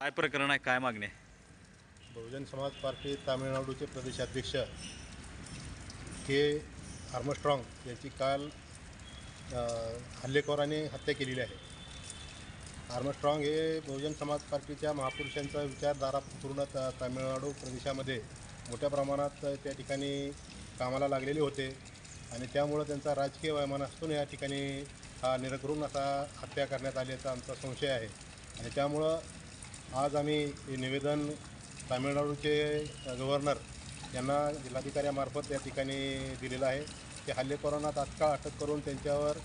काय प्रकरण आहे? काय मागणी आहे? बहुजन समाज पार्टी तामिळनाडूचे प्रदेशाध्यक्ष के आर्मस्ट्रॉंग यांची काल हल्लेखोराने हत्या केलेली आहे. आर्मस्ट्रॉंग हे बहुजन समाज पार्टीच्या महापुरुषांचा विचारधारा पूर्ण तामिळनाडू प्रदेशामध्ये मोठ्या प्रमाणात त्या ठिकाणी कामाला लागलेले होते आणि त्यामुळं त्यांचा राजकीय वैमान असून या ठिकाणी हा निरकरून असा हत्या करण्यात आल्याचा आमचा संशय आहे. आणि त्यामुळं आज आम्ही हे निवेदन तामिळनाडूचे गव्हर्नर यांना जिल्हाधिकाऱ्यामार्फत या ठिकाणी दिलेलं आहे. की हल्लेखोरांना तात्काळ अटक करून त्यांच्यावर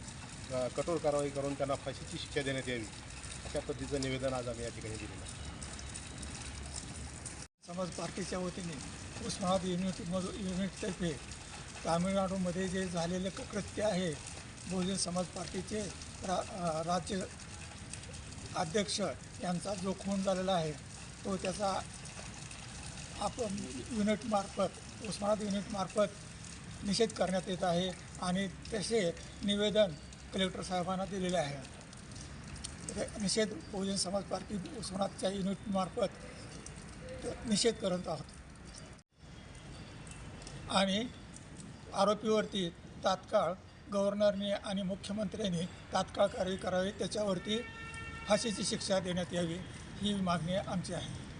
कठोर कारवाई करून त्यांना फाशीची शिक्षा देण्यात यावी अशा पद्धतीचं निवेदन आज आम्ही या ठिकाणी दिलेलं आहे. समाज पार्टीच्या वतीने उस्मानाबाद युनिटमधून युनिटतर्फे तामिळनाडूमध्ये जे झालेलं कृत्य आहे बहुजन समाज पार्टीचे रा राज्य अध्यक्ष यांचा जो खून झालेला आहे तो त्याचा आपण युनिटमार्फत उस्मानाबाद युनिटमार्फत निषेध करण्यात येत आहे आणि तसे निवेदन कलेक्टर साहेबांना दिलेले आहे. निषेध बहुजन समाज पार्टी उस्मानाबादच्या युनिटमार्फत निषेध करत आहोत. आणि आरोपीवरती तात्काळ गव्हर्नरने आणि मुख्यमंत्र्यांनी तात्काळ कारवाई करावी त्याच्यावरती फाशीची शिक्षा देण्यात यावी ही मागणी आमची आहे.